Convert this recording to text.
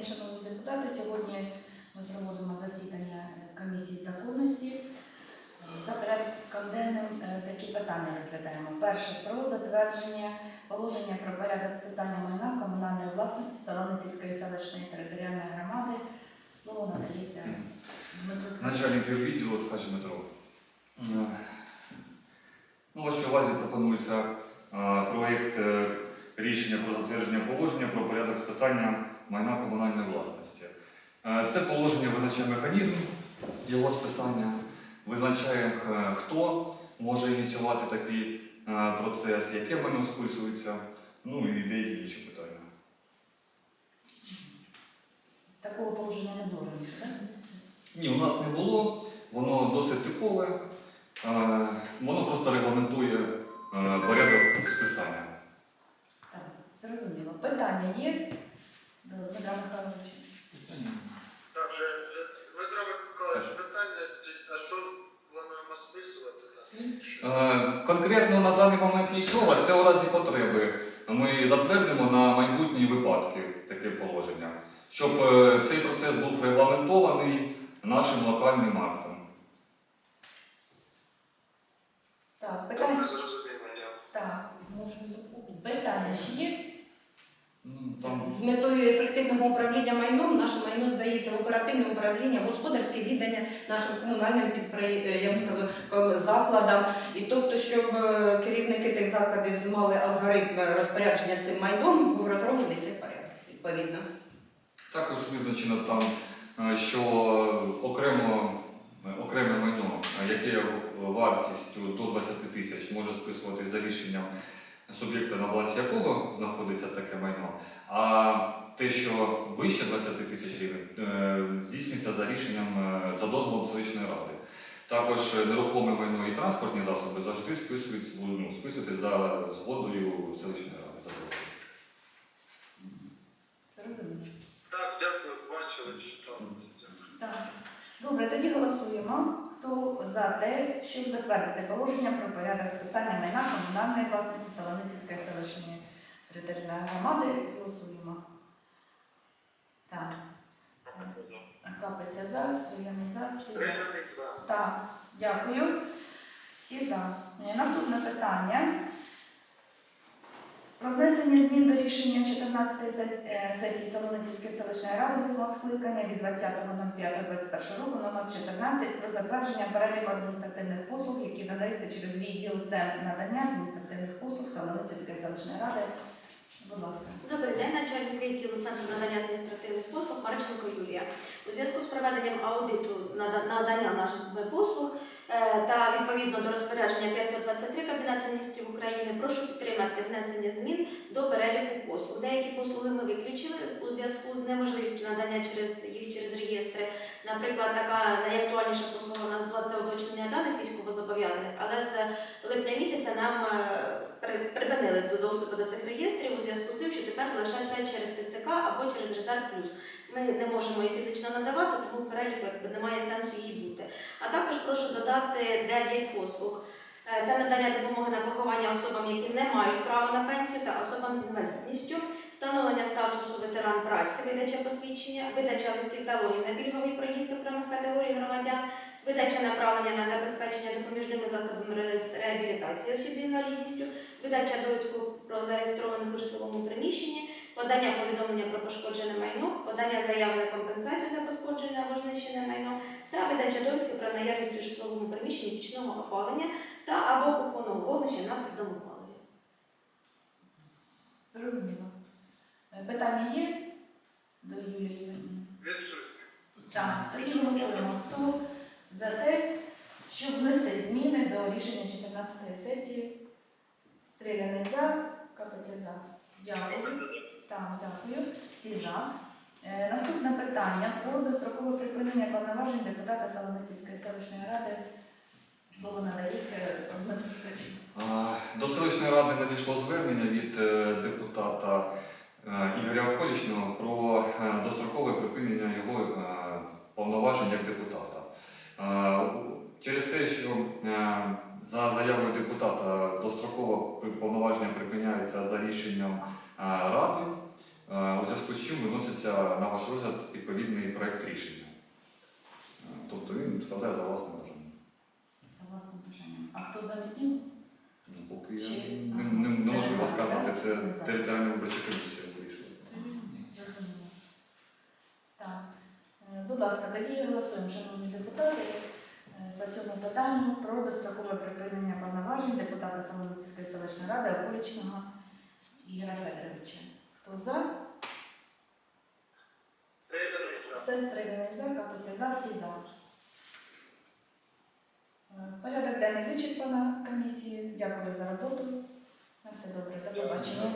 день, шановні депутати. Сьогодні ми проводимо засідання комісії законності. За порядком денним е, такі питання розглядаємо. Перше про затвердження положення про порядок списання майна комунальної власності Солоницької селищної територіальної громади. Слово надається Ткачу. Начальник відділу Ткач Дмитро. Е, Ну, ось що увазі пропонується е, проєкт рішення про затвердження положення про порядок списання майна комунальної власності. Е, Це положення визначає механізм його списання, визначає, е, хто може ініціювати такий е, процес, яке майно списується, ну і деякі інші питання. Такого положення не було раніше, так? Ні, у нас не було, воно досить типове, воно просто регламентує порядок списання. Так, зрозуміло. Питання є до Дмитра Михайловича? Так, е, е, Дмитро Миколаївич, питання, чи- а що плануємо списувати? Е, Конкретно на даний момент нічого, це у разі потреби. Ми затвердимо на майбутні випадки таке положення, щоб е, цей процес був регламентований нашим локальним актом. Так, Добре, питання. зрозуміло, дякую. Так, питання ще є? Ну, Там З метою ефективного управління майном наше майно здається в оперативне управління, в господарське віддання нашим комунальним підприємствам, е, закладам. І тобто, щоб е, керівники тих закладів мали алгоритм розпорядження цим майном, був розроблений цей порядок відповідно. Також визначено там, е, що окремо, окреме майно, яке вартістю до 20 тисяч може списуватись за рішенням суб'єкта, на балансі якого знаходиться таке майно, а те, що вище 20 тисяч гривень, е, здійснюється за рішенням е, за дозволом селищної ради. Також нерухоме майно і транспортні засоби завжди списуються, ну, списуються за згодою селищної ради. за дозволом. Так, дякую, бачили, читали це. Так. Добре, тоді голосуємо. Хто за те, щоб затвердити положення про порядок списання майна комунальної власності Солоницької селищної територіальної громади, голосуємо. Так. Капиця за, стріляний за, всі за. Так, дякую. Всі за. Наступне питання. Про внесення змін до рішення 14-ї е, сесії Солоницької селищної ради восьмого скликання від 20.05.21 року номер 14 про затвердження переліку адміністративних послуг, які надаються через відділ Центр надання адміністративних послуг Солоницької селищної ради. Будь ласка. Добрий день, начальник відділу Центру надання адміністративних послуг Марченко Юлія. У зв'язку з проведенням аудиту нада- надання наших послуг та відповідно до розпорядження 523 Кабінету міністрів України прошу підтримати внесення змін до переліку послуг. Деякі послуги ми виключили у зв'язку з неможливістю надання через їх через реєстри. Наприклад, така найактуальніша послуга у нас була це уточнення даних військовозобов'язаних, але з липня місяця нам е, припинили до доступу до цих реєстрів у зв'язку з тим, що тепер лишається через ТЦК або через Резерв Плюс. Ми не можемо її фізично надавати, тому переліку немає сенсу її бути. А також прошу додати 9 послуг. Е, Це надання допомоги на поховання особам, які не мають права на пенсію, та особам з інвалідністю, встановлення статусу ветеран праці, видача посвідчення, видача листів талонів на пільговий проїзд окремих категорій громадян, видача направлення на забезпечення допоміжними засобами реабілітації осіб з інвалідністю, видача довідку про зареєстрованих у житловому приміщенні, подання повідомлення про пошкоджене майно, подання заяви на компенсацію за пошкоджене або знищене майно та видача довідки про наявність у житловому приміщенні пічного опалення та або кухонного вогнища на твердому паливі. Зрозуміло. Е, Питання є до Юлії Іванівни? Так, тоді голосуємо. Хто за те, щоб внести зміни до рішення 14-ї сесії? Стріляний за, капеться за. Дякую. Всі за. Е, наступне питання про дострокове припинення повноважень депутата Солоницької селищної ради. Слово надається До селищної ради надійшло звернення від е, депутата е, Ігоря Околічного про дострокове припинення його е, повноважень як депутата. Через те, що за заявою депутата достроково повноваження припиняються за рішенням ради, у зв'язку з чим виноситься на ваш розгляд відповідний проект рішення. Е, Тобто він складає за власним бажанням. За власним бажанням. А хто замість нього? Ну, Поки я Чи- не, не, не можу за, сказати, це за. територіальна виборча комісія вирішує. Зрозуміло. Так. Е, Будь ласка, тоді голосуємо, шановні депутати, е, по цьому питанню про дострокове припинення повноважень депутата Самолицької селищної ради Околічного Ігоря Федоровича. Хто за? Все стріляний за, капиця за, всі за. Е, Порядок денний вичерпана комісії. Дякую за роботу. На все добре. До побачення.